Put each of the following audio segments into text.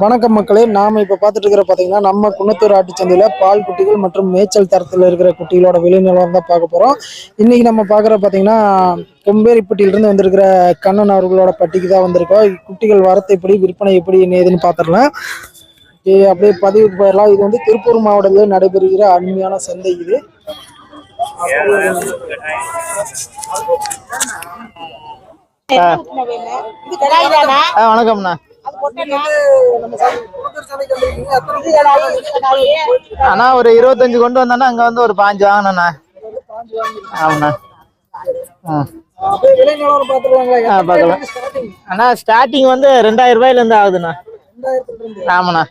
வணக்கம் மக்களே. நாம இப்ப பார்த்துட்டு இருக்கிற பாத்தீங்கன்னா நம்ம குன்னத்தூர் ஆட்டுச்சந்தையில பால் குட்டிகள் மற்றும் மேய்ச்சல் தரத்துல இருக்கிற குட்டிகளோட விலை தான் பார்க்க போறோம். இன்னைக்கு நம்ம பார்க்குற பாத்தீங்கன்னா கொம்பேரிப்பட்டியில இருந்து வந்திருக்கிற கண்ணன் அவர்களோட பட்டிக்கு தான் வந்திருக்கோம். குட்டிகள் வரத்து எப்படி விற்பனை எப்படி என்ன ஏதுன்னு பார்த்துடலாம். அப்படியே பதிவு போயிடலாம் இது வந்து திருப்பூர் மாவட்டத்தில் நடைபெறுகிற அருமையான சந்தை இது. ஆ வணக்கம்ண்ணா. அண்ணா ஒரு இருபத்தஞ்சு கொண்டு வந்தேன்னா அங்க வந்து ஒரு பாஞ்சு வாங்கணுண்ணா ஆமாண்ணா. பார்க்கலாம். அண்ணா ஸ்டார்டிங் வந்து ரெண்டாயிரம் ரூபாயில இருந்து ஆகுதுண்ணா ஆமாண்ணா?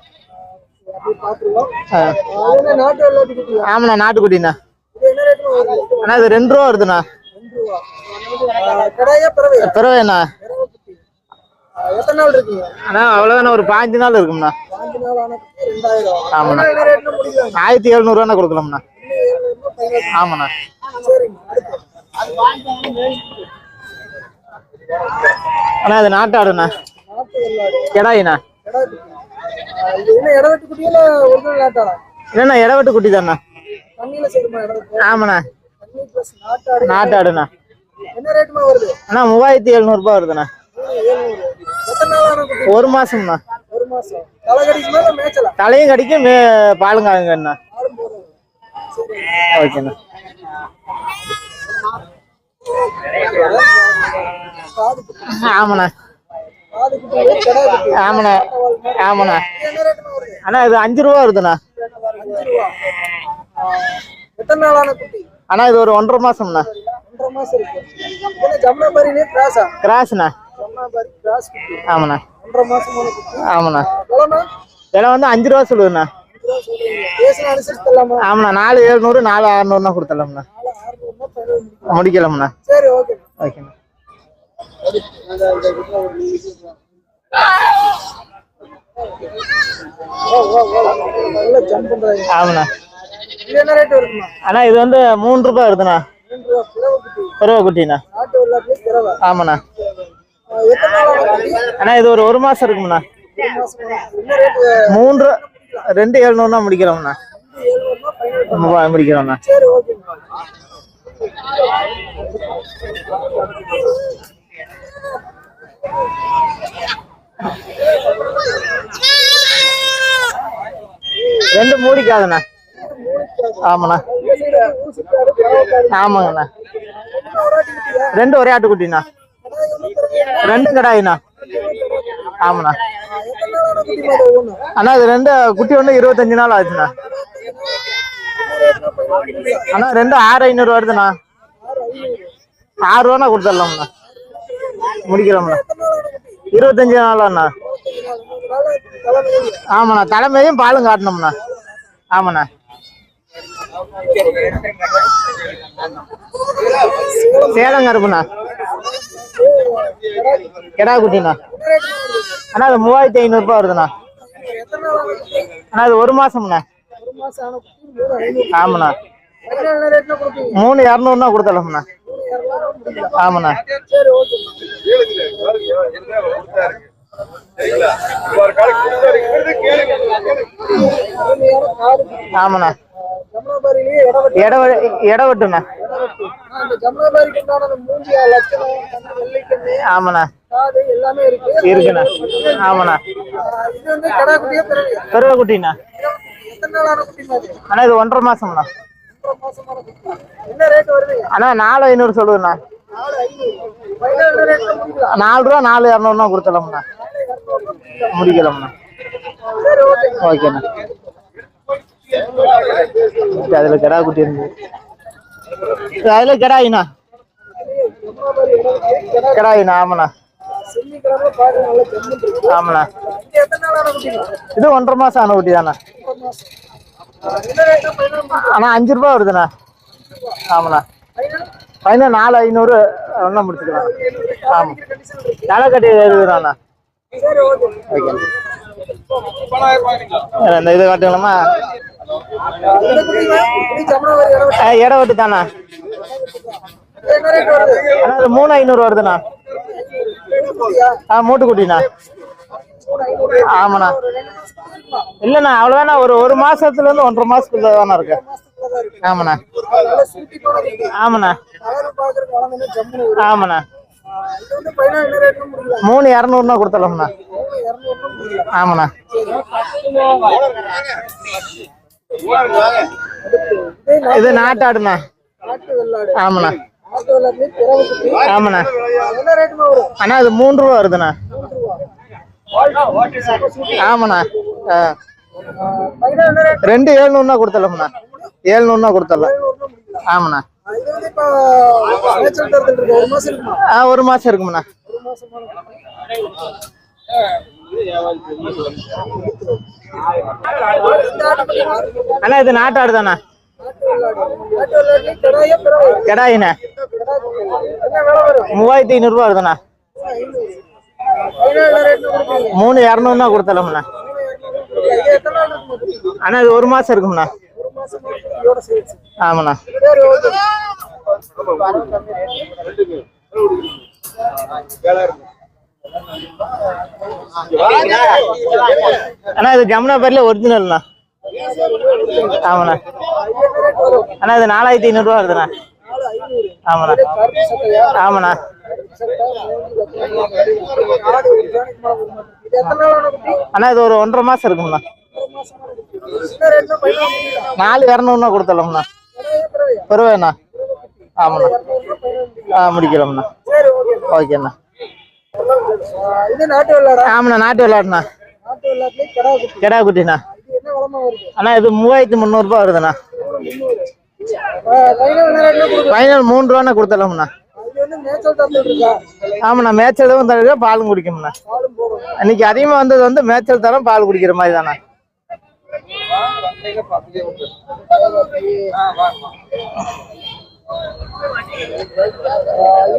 ஆமாண்ணா நாட்டுக்குட்டிண்ணா? அண்ணா இது ரெண்டு ரூபா வருதுண்ணா? பிறவைண்ணா. எத்தனை நாள் இருக்குங்க? அண்ணா அவ்வளோதாண்ணா ஒரு பாஞ்சு நாள் இருக்கும்ண்ணா பாஞ்சு நாள் ஆன குட்டி ரெண்டாயிரம். ஆமாண்ணா. ஆயிரத்தி எழுநூறுவாண்ணா கொடுக்கலாம்ண்ணா. ஆமாண்ணா. அண்ணா இது நாட்டாடுண்ணா. கிடாயிண்ணா கடா குட்டி. ஆ, இது என்ன இடவெட்டு குட்டி தாண்ணா? ஆமாண்ணா. நாட்டாடுண்ணா என்ன ரேட்டுமா வருது அண்ணா மூவாயிரத்தி எழுநூறுபா வருதுண்ணா. ஒரு மாசம்ண்ணா. ஒரு மாசம். தலை கடிக்குமா தலையும் கடிக்கும் மே பாலும் ஓகேண்ணா. குட்டி ஆமாண்ணா. ஆமாண்ணா. ஆமாண்ணா. அண்ணா இது அஞ்சு ரூபா வருதுண்ணா. அண்ணா இது ஒரு ஒன்றரை மாசம்ண்ணா. கிராஸ்ண்ணா. ஆமாண்ணா. ஆமாண்ணா. விலை வந்து அஞ்சு ரூபா சொல்லுதுண்ணா. ஆமாண்ணா நாலு எழுநூறு நாலு அறநூறுனா கொடுத்துடலாம்ண்ணா. முடிக்கலாம்ண்ணா. சரி ஓகே. ஓகேண்ணா. ஆமாண்ணா. அண்ணா இது வந்து மூணு ரூபாய் வருதுண்ணா. பிறவை. குட்டிண்ணா ஆமாண்ணா ஆ, எத்தனை நாள் ஆன குட்டி அண்ணா இது ஒரு ஒரு மாசம் இருக்கும்ண்ணா. மூன்று ரெண்டு எழுநூறுனா முடிக்கிறோம்ண்ணா. முடிக்கிறோம்ண்ணா. ரெண்டு மூடிக்காதுண்ணா. ஆமாண்ணா. ஆமாங்கண்ணா. ரெண்டு ஒரே ஆட்டுக்குட்டிண்ணா. ரெண்டு கடாயிண்ணா ஆமாண்ணா. அண்ணா இது ரெண்டு குட்டி ஒன்று இருபத்தஞ்சு நாள் ஆச்சுண்ணா. அண்ணா ரெண்டு ஆறு ஐநூறு வருதுண்ணா. ஆறு ரூபாண்ணா கொடுத்துடலாம்ண்ணா. முடிக்கிறோம்ண்ணா. நாள் இருபத்தஞ்சு நாளாண்ணா ஆமாண்ணா தலைமையும் பாலும் காட்டணும்ண்ணா. ஆமாண்ணா. சேலம் கருப்புண்ணா. கிடா குட்டிண்ணா. அண்ணா அது மூவாயிரத்தி ஐநூறுபா வருதுண்ணா. அண்ணா இது ஒரு மாசம்ண்ணா. ஆமாண்ணா. மூணு இரநூறுனா கொடுத்தலாம்ண்ணா ஆமாண்ணா. ஆமாண்ணா. இடவட்டுண்ணா ஜமுனாபாரிக்கு உண்டான அந்த மூஞ்சியா லட்சணம் கண்ணு வெள்ளைக்கண்ணு ஆமாண்ணா. காது எல்லாமே இருக்கு. இருக்குண்ணா. ஆமாண்ணா. இது வந்து கடா குட்டியே பிறவியா பெருவ குட்டிண்ணா எத்தனை அண்ணா இது ஒன்றரை மாசம்ண்ணா. என்ன ரேட் அண்ணா நாலு ஐநூறு சொல்லுதுண்ணா. நாலு ரூபா நாலு இரநூறுனா கொடுத்துடலாம்ண்ணா. முடிக்கலாம்ண்ணா. ஓகேண்ணா. அதில் கிடா குட்டி இருந்து அதில் கிடாயிண்ணா கிடாயிண்ணா ஆமாண்ணா நல்லா ஆமாண்ணா இது ஒன்றரை மாசம் ஆன குட்டி தாண்ணா அண்ணா அஞ்சு ரூபா வருதுண்ணா ஆமாண்ணா ஃபைனல் நாலு ஐநூறு ஒன்றா முடிச்சுக்கலாம் ஆமாம் தலை கட்டி எழுதுறாண்ணா ஓகே இந்த இது காட்டுங்களாம்மா இடம் விட்டு மூணு ஐநூறு வருதுண்ணா. ஆ மூட்டுக்குட்டிண்ணா ஆமாண்ணா. இல்லைண்ணா அவ்வளோதாண்ணா ஒரு ஒரு மாசத்துலேருந்து ஒன்றரை மாசத்துக்குள்ள தானே இருக்கு. ஆமாண்ணா. ஆமாண்ணா. ஆமாண்ணா. மூணு இரநூறுனா கொடுத்துடலாம்ண்ணா. ஆமாண்ணா. இது நாட்டாடுண்ணா. ஆமாண்ணா. ஆமாண்ணா. அண்ணா அது மூணு ரூபா வருதுண்ணா. ஆமாண்ணா. ரெண்டு ஏழ்நூறுனா கொடுத்துடலாம்ண்ணா. ஏழ்நூறுனா கொடுத்துடலாம். ஆமாண்ணா. ஒரு மாசம் இருக்கும்ண்ணா. அண்ணா இது நாட்டாடு தானா நாட்டு மூவாயிரத்தி ஐநூறுரூவா வருதுண்ணா. மூணு இரநூறுனா கொடுத்தலாம்ண்ணா அண்ணா இது ஒரு மாசம் இருக்கும்ண்ணா. ஆமாண்ணா. அண்ணா இது ஜமுனா பேர்ல ஒரிஜினல்ண்ணா ஆமாண்ணா. அண்ணா இது நாலாயிரத்தி ஐநூறுரூவா வருதுண்ணா. ஆமாண்ணா. ஆமாண்ணா. அண்ணா இது ஒரு ஒன்றரை மாசம் இருக்கும்ண்ணா. நாலு இரநூறுனா கொடுத்துடலாம்ண்ணா. பரவாயிண்ணா ஆமாண்ணா. ஆ முடிக்கலாம்ண்ணா. ஓகேண்ணா. இது நாட்டு வெள்ளாடா. ஆமாண்ணா நாட்டு விளையாடுண்ணா நாட்டு வெள்ளாட்டுலயே கிடா குட்டி. கெடா குட்டிண்ணா. என்ன விளமா வருது? அண்ணா இது மூவாயிரத்தி முந்நூறுரூபா வருதுண்ணா. ஃபைனல் மூணு ரூபாண்ணா கொடுத்துடலாம்ண்ணா ஆமாண்ணா மேய்ச்சலும் தருக பாலும் குடிக்கும்ண்ணா. இன்னைக்கு அதிகமாக வந்தது வந்து மேய்ச்சல் தரம் பால் குடிக்கிற மாதிரி தானே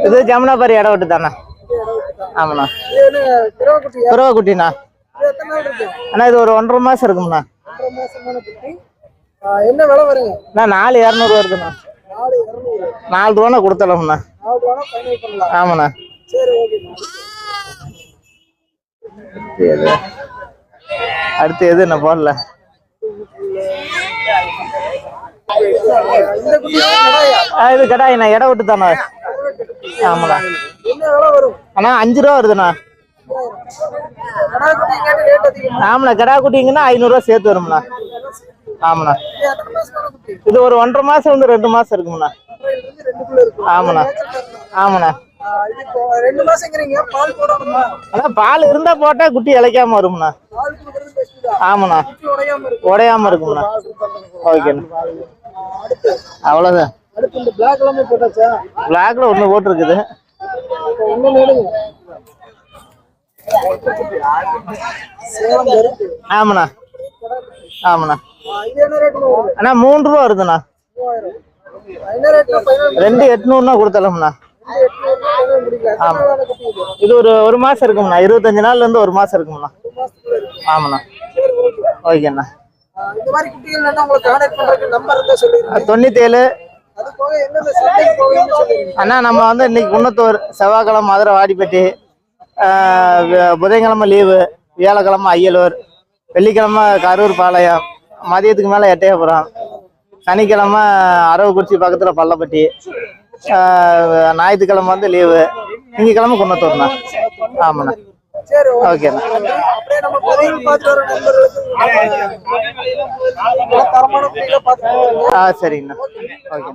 இது ஜமுனாபாரி இடம் விட்டு தானே ஆமாண்ணா. இது என்ன பிறவை குட்டியா பிறவ குட்டிண்ணா இது எத்தனை நாள் இருக்கு? அண்ணா இது ஒரு ஒன்றரை மாசம் இருக்கும்ண்ணா. என்ன விலை வருங்க? அண்ணா நாலு இரநூறு வருதுண்ணா. நாலு ரூபாண்ணா கொடுத்துடலாம்ண்ணா ஆமாண்ணா. அடுத்து எது என்ன போடல? இது கடாயிண்ணா. இடம் விட்டு தானே ஆமாண்ணா. என்ன விலை வரும்? அண்ணா அஞ்சு ரூபா வருதுண்ணா. ஆமாண்ணா கடா குட்டிங்கன்னா ஐநூறுரூவா சேர்த்து வரும்ண்ணா. ஆமாண்ணா. இது ஒரு ஒன்றரை மாசம் வந்து ரெண்டு ரெண்டுக்குள்ள இருக்கும் ஆமாண்ணா. ஆமாண்ணா. ஆ, இது இப்போ ரெண்டு மாசங்கிறீங்க பால் போடணுமா அண்ணா பால் இருந்தா போட்டா குட்டி இளைக்காம வரும்ண்ணா. ஆமாண்ணா. உடையாம இருக்கும் உடையாம இருக்கும்ண்ணா ஓகேண்ணா அவ்வளோதான் பிளாக்ல ஒன்று போட்டிருக்குது. ஆமாண்ணா. ஆமாண்ணா. அண்ணா மூணு ரூபா வருதுண்ணா. ரெண்டு எட்நூறுனா கொடுத்தலாம்ண்ணா குட்டி இது ஒரு ஒரு மாசம் இருக்கும்ண்ணா. இருபத்தஞ்சு நாள்ல இருந்து ஒரு மாசம் இருக்கும்ண்ணா. ஆமாண்ணா. ஓகேண்ணா. இந்த மாதிரி அண்ணா நம்ம வந்து இன்னைக்கு குன்னத்தூர் செவ்வாய்க்கிழமை மதுரை வாடிப்பட்டி புதன்கிழமை லீவு வியாழக்கிழமை அய்யலூர் வெள்ளிக்கிழமை கரூர் பாளையம் மதியத்துக்கு மேலே எட்டயபுரம் சனிக்கிழமை அரவக்குறிச்சி பக்கத்தில் பள்ளப்பட்டி ஞாயிற்றுக்கிழமை வந்து லீவு திங்கக்கிழமை குன்னத்தூர்ண்ணா. ஆமாண்ணா. ஓகேண்ணா அப்படியே நம்ம பதிவு பார்த்து வர நண்பர்களுக்கு நல்ல தரமான குட்டிகளை பார்த்து ஆ சரிங்கண்ணா. ஓகே.